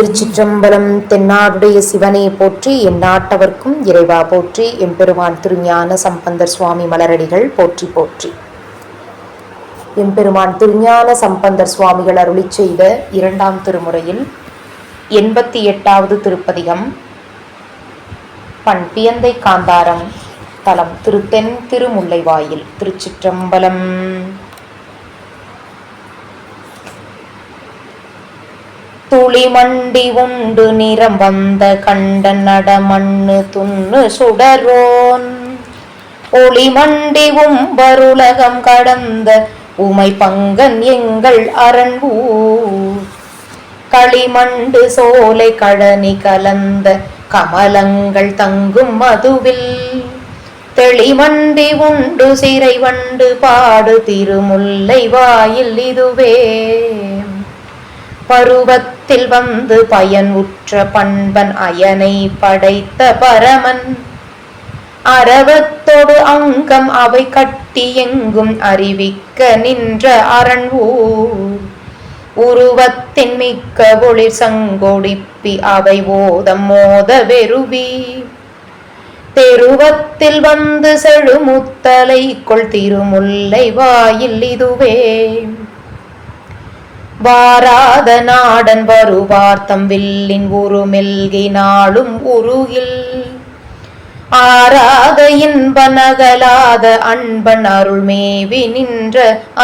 திருச்சிற்றம்பலம் தென்னாடுடைய சிவனே போற்றி என் நாட்டவர்க்கும் இறைவா போற்றி எம்பெருமான் திருஞான சம்பந்தர் சுவாமி மலரடிகள் போற்றி போற்றி. எம்பெருமான் திருஞான சம்பந்தர் சுவாமிகள் அருளி செய்த இரண்டாம் திருமுறையில் எண்பத்தி எட்டாவது திருப்பதிகம் பண் பியந்தை காந்தாரம் தலம் திருத்தென் திருமுல்லைவாயில் திருச்சிற்றம்பலம். துளி மண்டி உண்டு நிறம் வந்த கண்ட நடமண்ணு துண்ணு சுடரோன். ஒளி மண்டி உம்பருலகம் கடந்த உமை பங்கன் எங்கள் அரண்பூர் களிமண்டு சோலை கழனி கலந்த கமலங்கள் தங்கும் மதுவில். தெளிமண்டி உண்டு சிறை வண்டு பாடு திருமுல்லை வாயில் இதுவே. பருவத்தில் வந்து பயன் உற்ற பண்பன் அயனை படைத்த பரமன். அரவத்தொடு அங்கம் அவை கட்டி எங்கும் அறிவிக்க நின்ற அரண்வூர் உருவத்தின் மிக்க ஒளிர் சங்கொடிப்பி அவை ஓதம் மோத வெறுவி தெருவத்தில் வந்து செழுமுத்தலை கொள் திருமுல்லை வாயில் இதுவே. வாராத நாடன் வருவார்த்தம் வில்லின் உருமெல்கி நாளும் உருகில். ஆராத இன்ப நகலாத அன்பன் அருள்மேவி நின்ற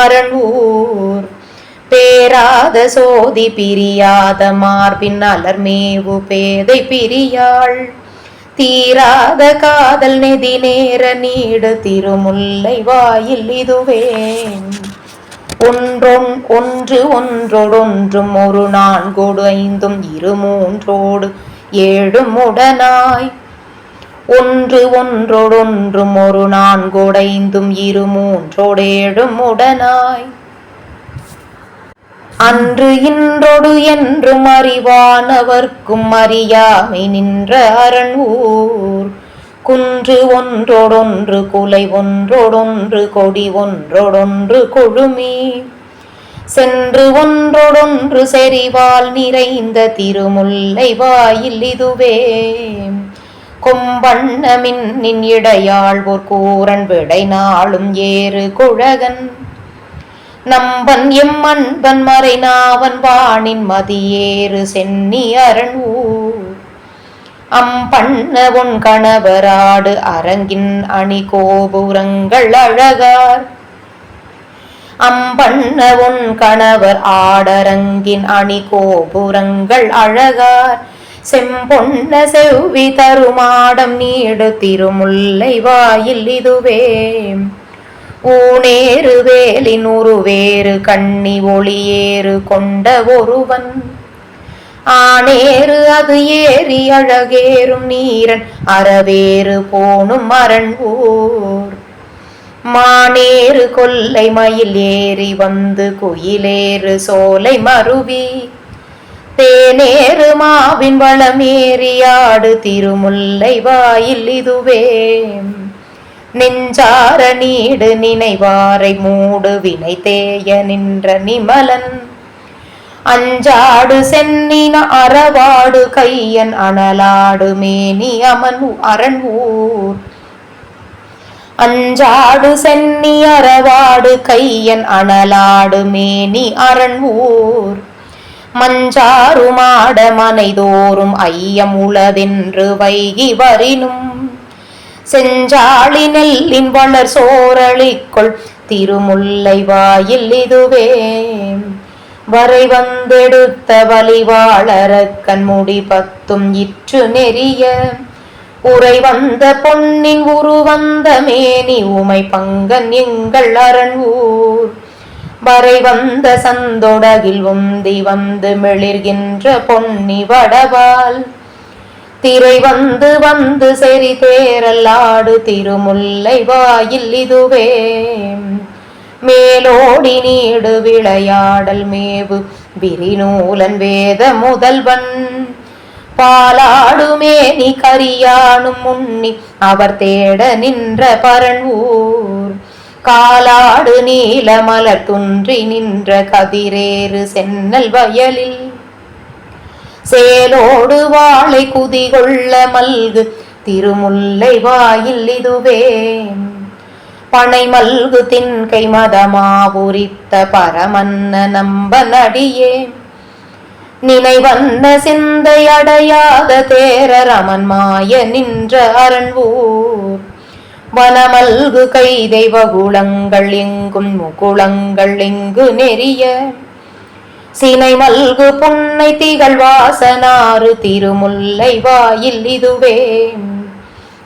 அரண்வூர் பேராத சோதி பிரியாத மார்பின் அலர்மேவு பேதை பிரியாள். தீராத காதல் நெதி நேர நீடு திருமுல்லை வாயில் இதுவே ஒன்றொன் ஒன்று ஒன்றொடொன்றும் ஒரு நான்கோடு ஐந்தும் இரு மூன்றோடு ஏழும் உடனாய் ஒன்று ஒன்றொடொன்றும் ஒரு நான்கோடைந்தும் இரு மூன்றோடேழும் உடனாய் அன்று இன்றொடு என்றும் அறிவானவர்க்கும் அறியாமை நின்ற அரண்ஊர் குன்று ஒன்றொடொன்று குலை ஒன்றொடொன்று கொடி ஒன்றொடொன்று கொழுமி. சென்று ஒன்றொடொன்று செறிவால் நிறைந்த திருமுல்லை வாயில் இதுவே. கொம்பண்ணமின் இடையாள் ஒரு கூரன் விடை நாளும் ஏறு குழகன். நம்பன் எம் அன்பன் மறைநாவன் வாணின் மதியேறு சென்னி அரண் ஊர் அம்பண்ண உன் கணவராடு அரங்கின் அணி கோபுரங்கள் அழகார். அம்பண்ண உன் கணவர் ஆடரங்கின் அணி கோபுரங்கள் அழகார். செம்பொன்ன செவ்வி தருமாடம் நீடு திருமுல்லை வாயில் இதுவே. ஊனேறு வேலின் உருவேறு கண்ணி ஒளியேறு கொண்ட ஒருவன். ஆனேறு அது ஏறி அழகேறும் நீரன் அறவேறு போனும் அரண் ஊர் மானேறு கொல்லை மயில் ஏறி வந்து குயிலேறு சோலை மருவி. தேனேறு மாவின் வளமேறியாடு திருமுல்லை வாயில் இதுவே. நெஞ்சார நீடு நினைவாரை மூடு வினை தேய நின்ற நிமலன். அஞ்சாடு சென்னின அறவாடு கையன் அனலாடு மேனி அமன் அரண் ஊர். அஞ்சாடு சென்னி அறவாடு கையன் அனலாடு மேனி அரண் ஊர். மஞ்சாறு மாட மனைதோறும் ஐயம் உளதென்று வைகி வரினும். செஞ்சாளி நெல்லின் வளர் சோரளிக்குள் திருமுல்லை வாயில் இதுவே. வரை வந்தெடுத்த வலிவாளரக்கன் முடி பத்தும் இற்று நெறிய. உரை வந்த பொன்னின் உருவந்த மேனி உமை பங்கன் எங்கள் அரண் ஊர் வரை வந்த சந்தொடகில் உந்தி வந்து மெளிர்கின்ற பொன்னி வடவால் திரை வந்து வந்து செறி தேரல்லாடு திருமுல்லை வாயில் இதுவே. மேலோடி நீடு விளையாடல் மேவு விரிநூலன் வேத முதல்வன் பாலாடுமே நீ கரியானும் முன்னி அவர் தேட நின்ற பரண்வூர். காலாடு நீல மலர் துன்றி நின்ற கதிரேறு சென்னல் வயலில். சேலோடு வாழை குதிகொள்ள மல்கு திருமுல்லை வாயில் இதுவே பனை மல்கு தின்கை மதமாவுரித்த பரமன்ன நம்ப நடியே நினைவந்த சிந்தையடையாத தேர ரமன் மாய நின்ற அரண்வூர். வனமல்கு கை தெய்வ குளங்கள் எங்கும் முகுளங்கள் எங்கு நெறிய. சினை மல்கு புன்னை திகழ் வாசனாறு திருமுல்லை வாயில் இதுவே.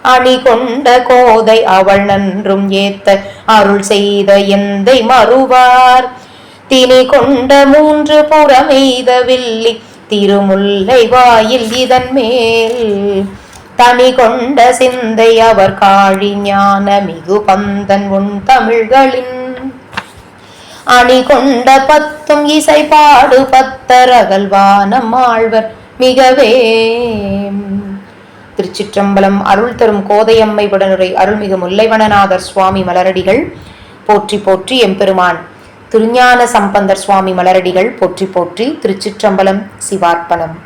அணி கொண்ட கோதை அவள் நன்றும் ஏத்த அருள் செய்த எந்தை மறுவார். தினி கொண்ட மூன்று புறமெய்த வில்லி திருமுல்லை வாயில் இதன் மேல். தனி கொண்ட சிந்தை அவர் காழி ஞான மிகு பந்தன் உன் தமிழ்களின். அணி கொண்ட பத்தும் இசை பாடு பத்தரகல்வானம் ஆழ்வர் மிகவே. திருச்சிற்றம்பலம் அருள் தரும் கோதையம்மை உடனுரை அருள்மிகு முல்லைவனநாதர் சுவாமி மலரடிகள் போற்றி போற்றி எம்பெருமான். திருஞான சம்பந்தர் சுவாமி மலரடிகள் போற்றி போற்றி திருச்சிற்றம்பலம் சிவார்ப்பணம்.